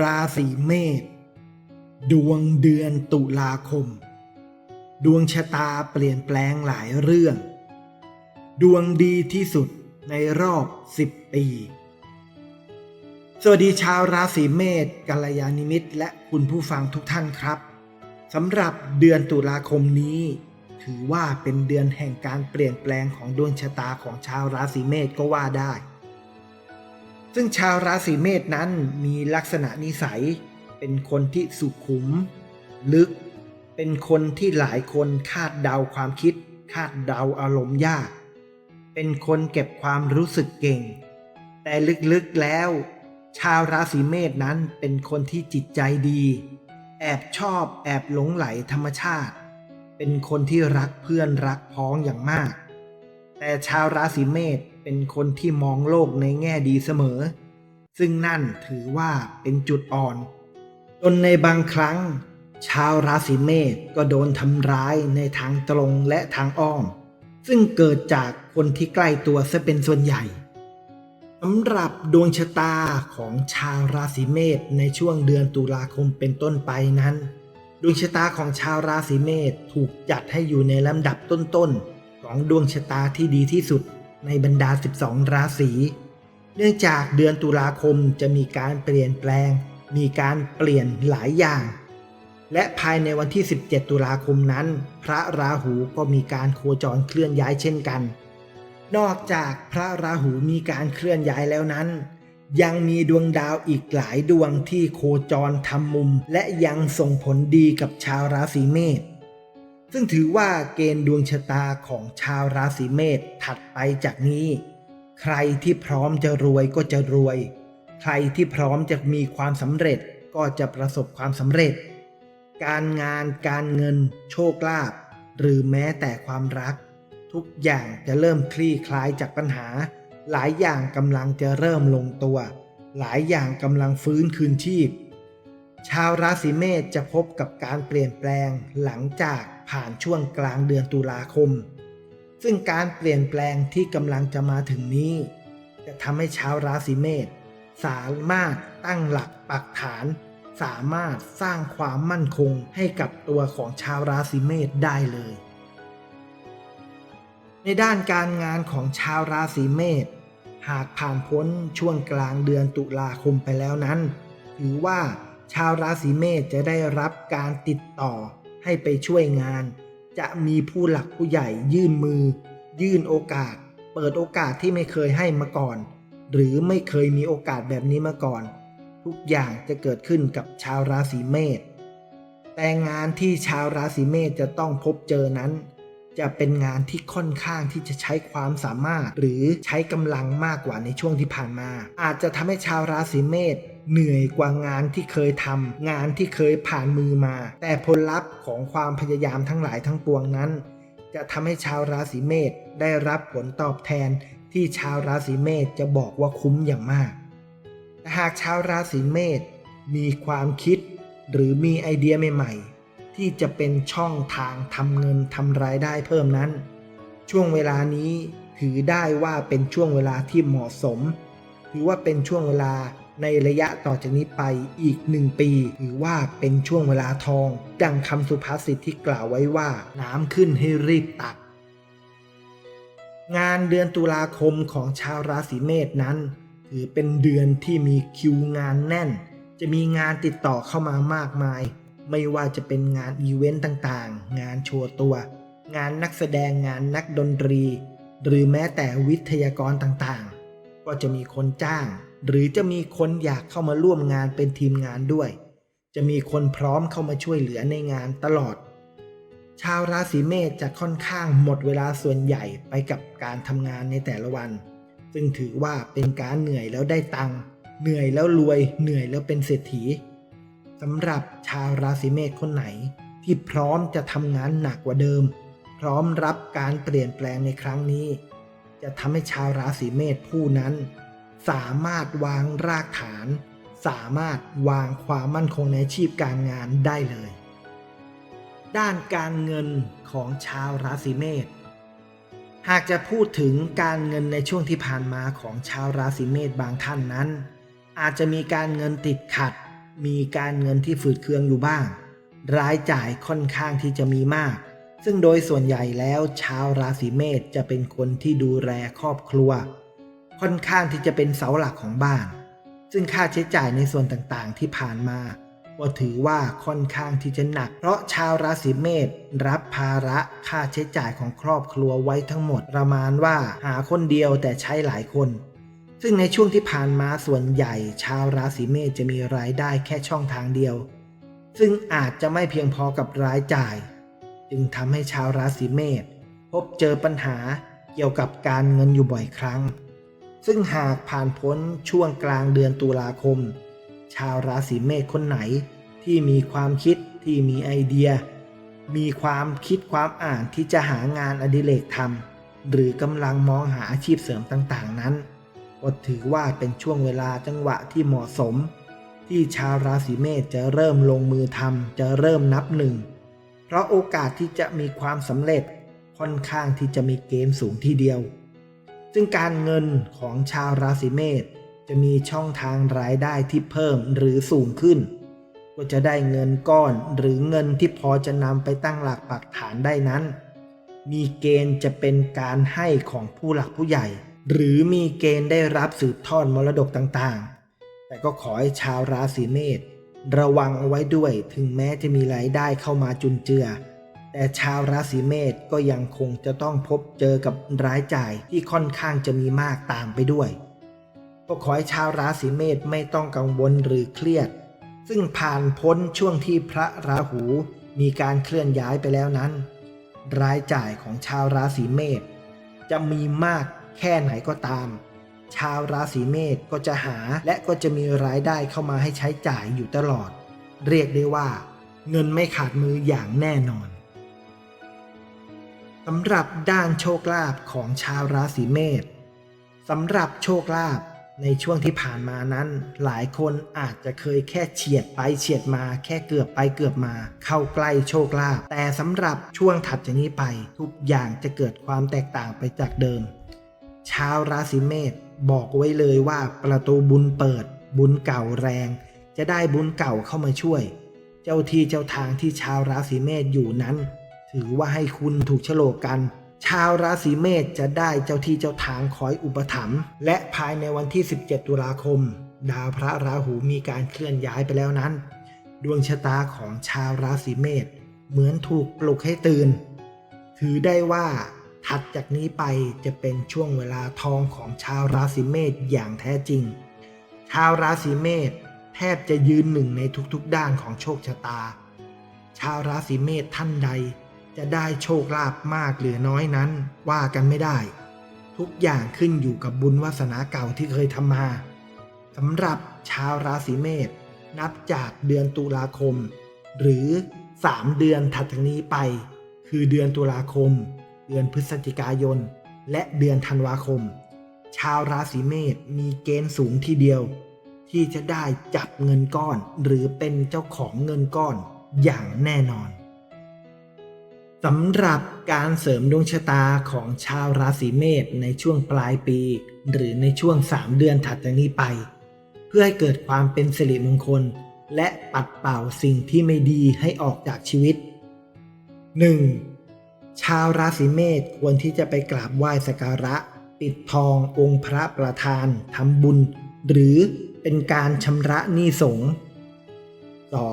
ราศีเมษดวงเดือนตุลาคม ดวงชะตาเปลี่ยนแปลงหลายเรื่อง ดวงดีที่สุดในรอบ 10 ปี สวัสดีชาวราศีเมษกัลยาณิมิตและคุณผู้ฟังทุกท่านครับสำหรับเดือนตุลาคมนี้ ถือว่าเป็นเดือนแห่งการเปลี่ยนแปลงของดวงชะตาของชาวราศีเมษก็ว่าได้ ซึ่งชาวราศีเมษนั้นมีลักษณะนิสัย เป็นคนที่สุขุม ลึก เป็นคนที่หลายคนคาดเดาความคิด คาดเดาอารมณ์ยาก เป็นคนเก็บความรู้สึกเก่ง แต่ลึกๆแล้ว ชาวราศีเมษนั้นเป็นคนที่จิตใจดี แอบชอบแอบหลงไหลธรรมชาติ เป็นคนที่รักเพื่อนรักพ้องอย่างมาก แต่ชาวราศีเมษ เป็นคนที่มองโลกในแง่ดีเสมอ ซึ่งนั่นถือว่าเป็นจุดอ่อน จนในบางครั้ง ชาวราศีเมษก็โดนทำร้ายในทางตรงและทางอ้อม ซึ่งเกิดจากคนที่ใกล้ตัวซะเป็นส่วนใหญ่สำหรับดวงชะตาของชาวราศีเมษในช่วงเดือนตุลาคมเป็นต้นไปนั้นดวงชะตาของชาวราศีเมษถูกจัดให้อยู่ในลำดับต้นๆของดวงชะตาที่ดีที่สุด ในบรรดา 12 ราศี เนื่องจากเดือนตุลาคมจะมีการเปลี่ยนแปลง มีการเปลี่ยนหลายอย่าง และภายในวันที่ 17 ตุลาคมนั้น พระราหูก็มีการโคจรเคลื่อนย้ายเช่นกัน นอกจากพระราหูมีการเคลื่อนย้ายแล้วนั้น ยังมีดวงดาวอีกหลายดวงที่โคจรทำมุม และยังส่งผลดีกับชาวราศีเมษ ซึ่งถือว่าเกณฑ์ดวงชะตาของชาวราศีเมษถัดไปจากนี้ ใครที่พร้อมจะรวยก็จะรวย ใครที่พร้อมจะมีความสำเร็จก็จะประสบความสำเร็จ การงานการเงิน โชคลาภหรือแม้แต่ความรัก ทุกอย่างจะเริ่มคลี่คลายจากปัญหา หลายอย่างกำลังจะเริ่มลงตัว หลายอย่างกำลังฟื้นคืนชีพ ชาวราศีเมษจะพบกับการเปลี่ยนแปลงหลังจาก ผ่านช่วงกลางเดือนตุลาคม ซึ่งการเปลี่ยนแปลงที่กำลังจะมาถึงนี้ จะทำให้ชาวราศีเมษสามารถตั้งหลักปักฐาน สามารถสร้างความมั่นคงให้กับตัวของชาวราศีเมษได้เลย ในด้านการงานของชาวราศีเมษหากผ่านพ้นช่วงกลางเดือนตุลาคมไปแล้วนั้น ถือว่าชาวราศีเมษจะได้รับการติดต่อ ให้ไปช่วยงาน จะมีผู้หลักผู้ใหญ่ยื่นมือ ยื่นโอกาส เปิดโอกาสที่ไม่เคยให้มาก่อน หรือไม่เคยมีโอกาสแบบนี้มาก่อน ทุกอย่างจะเกิดขึ้นกับชาวราศีเมษแต่งานที่ชาวราศีเมษจะต้องพบเจอนั้น จะเป็นงานที่ค่อนข้างที่จะใช้ความสามารถ หรือใช้กำลังมากกว่าในช่วงที่ผ่านมา อาจจะทำให้ชาวราศีเมษเหนื่อยกว่างานที่เคยทำงานที่เคยผ่านมือมา แต่ผลลัพธ์ของความพยายามทั้งหลายทั้งปวงนั้น จะทำให้ชาวราศีเมษได้รับผลตอบแทนที่ชาวราศีเมษจะบอกว่าคุ้มอย่างมาก แต่หากชาวราศีเมษมีความคิดหรือมีไอเดียใหม่ๆ ที่จะเป็นช่องทางทำเงินทำรายได้เพิ่มนั้น ช่วงเวลานี้ถือได้ว่าเป็นช่วงเวลาที่เหมาะสม ถือว่าเป็นช่วงเวลาในระยะต่อจากนี้ไปอีกหนึ่งปี ถือว่าเป็นช่วงเวลาทอง ดังคำสุภาษิตที่กล่าวไว้ว่า น้ำขึ้นให้รีบตัก งานเดือนตุลาคมของชาวราศีเมษนั้น ถือเป็นเดือนที่มีคิวงานแน่น จะมีงานติดต่อเข้ามามากมาย ไม่ว่าจะเป็นงานอีเวนต์ต่างๆ งานโชว์ตัว งานนักแสดงงานนักดนตรี หรือแม้แต่วิทยากรต่างๆ ก็จะมีคนจ้าง หรือจะมีคนอยากเข้ามาร่วมงานเป็นทีมงานด้วย จะมีคนพร้อมเข้ามาช่วยเหลือในงานตลอด ชาวราศีเมษจะค่อนข้างหมดเวลาส่วนใหญ่ไปกับการทำงานในแต่ละวัน ซึ่งถือว่าเป็นการเหนื่อยแล้วได้ตังค์เหนื่อยแล้วรวย เหนื่อยแล้วเป็นเศรษฐี สำหรับชาวราศีเมษคนไหน ที่พร้อมจะทำงานหนักกว่าเดิม พร้อมรับการเปลี่ยนแปลงในครั้งนี้ จะทำให้ชาวราศีเมษผู้นั้น สามารถวางรากฐาน สามารถวางความมั่นคงในอาชีพการงานได้เลย ด้านการเงินของชาวราศีเมษหากจะพูดถึงการเงินในช่วงที่ผ่านมาของชาวราศีเมษบางท่านนั้น อาจจะมีการเงินติดขัด มีการเงินที่ฝืดเคืองอยู่บ้าง รายจ่ายค่อนข้างที่จะมีมาก ซึ่งโดยส่วนใหญ่แล้วชาวราศีเมษจะเป็นคนที่ดูแลครอบครัว ค่อนข้างที่จะเป็นเสาหลักของบ้าน ซึ่งค่าใช้จ่ายในส่วนต่างๆที่ผ่านมาก็ถือว่าค่อนข้างที่จะหนัก เพราะชาวราศีเมษรับภาระค่าใช้จ่ายของครอบครัวไว้ทั้งหมดประมาณว่าหาคนเดียวแต่ใช้หลายคน ซึ่งในช่วงที่ผ่านมาส่วนใหญ่ ชาวราศีเมษจะมีรายได้แค่ช่องทางเดียว ซึ่งอาจจะไม่เพียงพอกับรายจ่าย จึงทำให้ชาวราศีเมษพบเจอปัญหาเกี่ยวกับการเงินอยู่บ่อยครั้ง ซึ่งหากผ่านพ้นช่วงกลางเดือนตุลาคม ชาวราศีเมษคนไหนที่มีความคิดที่มีไอเดีย มีความคิดความอ่านที่จะหางานอดิเรกทำหรือกำลังมองหาอาชีพเสริมต่างๆนั้น ก็ถือว่าเป็นช่วงเวลาจังหวะที่เหมาะสม ที่ชาวราศีเมษจะเริ่มลงมือทำจะเริ่มนับหนึ่ง เพราะโอกาสที่จะมีความสำเร็จค่อนข้างที่จะมีเกณฑ์สูงทีเดียว ซึ่งการเงินของชาวราศีเมษจะมีช่องทางรายได้ที่เพิ่มหรือสูงขึ้น ก็จะได้เงินก้อนหรือเงินที่พอจะนำไปตั้งหลักปักฐานได้นั้น มีเกณฑ์จะเป็นการให้ของผู้หลักผู้ใหญ่ หรือมีเกณฑ์ได้รับสืบทอดมรดกต่างๆ แต่ก็ขอให้ชาวราศีเมษระวังเอาไว้ด้วยถึงแม้จะมีรายได้เข้ามาจุนเจือ แต่ชาวราศีเมษก็ยังคงจะต้องพบเจอกับรายจ่ายที่ค่อนข้างจะมีมากตามไปด้วย ก็ขอให้ชาวราศีเมษไม่ต้องกังวลหรือเครียด ซึ่งผ่านพ้นช่วงที่พระราหูมีการเคลื่อนย้ายไปแล้วนั้น รายจ่ายของชาวราศีเมษจะมีมาก แค่ไหนก็ตาม ชาวราศีเมษก็จะหาและก็จะมีรายได้เข้ามาให้ใช้จ่ายอยู่ตลอด เรียกได้ว่า เงินไม่ขาดมืออย่างแน่นอนสำหรับด้านโชคลาภของชาวราศีเมษสำหรับโชคลาภในช่วงที่ผ่านมานั้น หลายคนอาจจะเคยแค่เฉียดไปเฉียดมา แค่เกือบไปเกือบมา เข้าใกล้โชคลาภแต่สำหรับช่วงถัดจากนี้ไป ทุกอย่างจะเกิดความแตกต่างไปจากเดิม ชาวราศีเมษบอกไว้เลยว่าประตูบุญเปิด บุญเก่าแรง จะได้บุญเก่าเข้ามาช่วย เจ้าที่เจ้าทางที่ชาวราศีเมษอยู่นั้น ถือว่าให้คุณถูกโฉลกกัน ชาวราศีเมษจะได้เจ้าที่เจ้าทางคอยอุปถัมภ์และภายในวันที่ 17 ตุลาคม ดาวพระราหูมีการเคลื่อนย้ายไปแล้วนั้น ดวงชะตาของชาวราศีเมษเหมือนถูกปลุกให้ตื่น ถือได้ว่า ถัดจากนี้ไปจะเป็นช่วงเวลาทองของชาวราศีเมษอย่างแท้จริง ชาวราศีเมษแทบจะยืนหนึ่งในทุกๆด้านของโชคชะตา ชาวราศีเมษท่านใด จะได้โชคลาภมากหรือน้อยนั้นว่ากันไม่ได้ ทุกอย่างขึ้นอยู่กับบุญวาสนาเก่าที่เคยทำมาสำหรับชาวราศีเมษนับจากเดือนตุลาคม หรือ 3 เดือนถัดจากนี้ไป คือเดือนตุลาคม เดือนพฤศจิกายน และเดือนธันวาคม ชาวราศีเมษมีเกณฑ์สูงทีเดียว ที่จะได้จับเงินก้อน หรือเป็นเจ้าของเงินก้อนอย่างแน่นอนสำหรับการเสริมดวงชะตาของชาวราศีเมษในช่วงปลายปี หรือในช่วง 3 เดือนถัดจากนี้ไป เพื่อให้เกิดความเป็นสิริมงคล และปัดเป่าสิ่งที่ไม่ดีให้ออกจากชีวิต 1. ชาวราศีเมษควรที่จะไปกราบไหว้สักการะ ปิดทององค์พระประธานทำบุญ หรือเป็นการชำระหนี้สงฆ์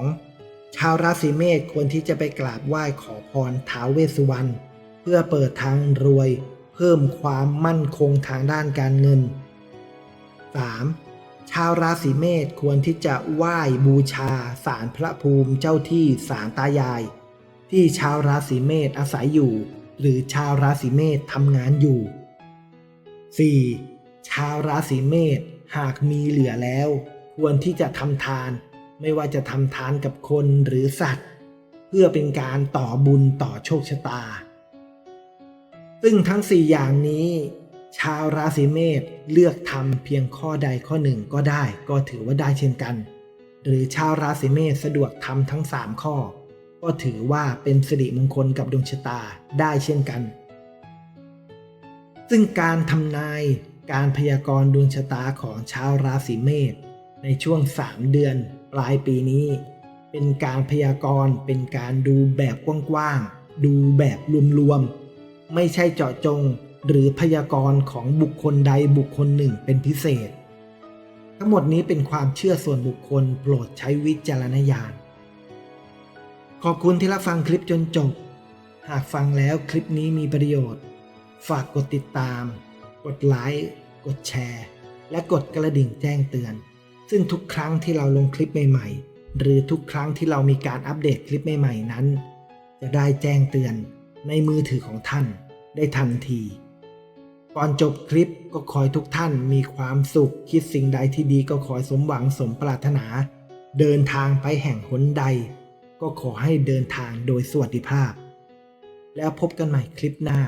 2. ชาวราศีเมษควรที่จะไปกราบไหว้ขอพรท้าวเวสสุวรรณเพื่อเปิดทางรวย เพิ่มความมั่นคงทางด้านการเงิน 3. ชาวราศีเมษควรที่จะไหว้บูชาสารพระภูมิเจ้าที่สารตายาย ที่ชาวราศีเมษอาศัยอยู่ หรือชาวราศีเมษทำงานอยู่ 4. ชาวราศีเมษหากมีเหลือแล้ว ควรที่จะทำทาน ไม่ว่าจะทำทานกับคนหรือสัตว์ เพื่อเป็นการต่อบุญต่อโชคชะตา ซึ่งทั้ง 4 อย่างนี้ ชาวราศีเมษเลือกทำเพียงข้อใดข้อหนึ่งก็ได้ ก็ถือว่าได้เช่นกัน หรือชาวราศีเมษสะดวกทำทั้ง 3 ข้อ ก็ถือว่าเป็นสิริมงคลกับดวงชะตาได้เช่นกัน ซึ่งการทำนายการพยากรณ์ดวงชะตาของชาวราศีเมษในช่วง 3 เดือนปลายปีนี้ เป็นการพยากรณ์เป็นการดูแบบกว้างๆดูแบบรวมๆไม่ใช่เจาะจงหรือพยากรณ์ของบุคคลใดบุคคลหนึ่งเป็นพิเศษ ทั้งหมดนี้เป็นความเชื่อส่วนบุคคลโปรดใช้วิจารณญาณ ขอบคุณที่รับฟังคลิปจนจบ หากฟังแล้วคลิปนี้มีประโยชน์ ฝากกดติดตาม กดไลค์ กดแชร์ และกดกระดิ่งแจ้งเตือน ซึ่งทุกครั้งที่เราลงคลิปใหม่ๆ หรือทุกครั้งที่เรามีการอัปเดตคลิปใหม่ๆนั้น จะได้แจ้งเตือนในมือถือของท่านได้ทันที ก่อนจบคลิปก็ขอให้ทุกท่านมีความสุข คิดสิ่งใดที่ดีก็ขอสมหวังสมปรารถนา เดินทางไปแห่งหนใด ก็ขอให้เดินทางโดยสวัสดิภาพ แล้วพบกันใหม่คลิปหน้า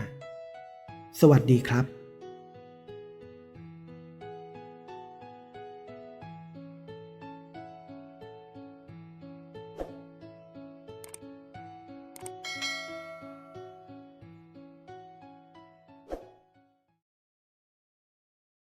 สวัสดีครับ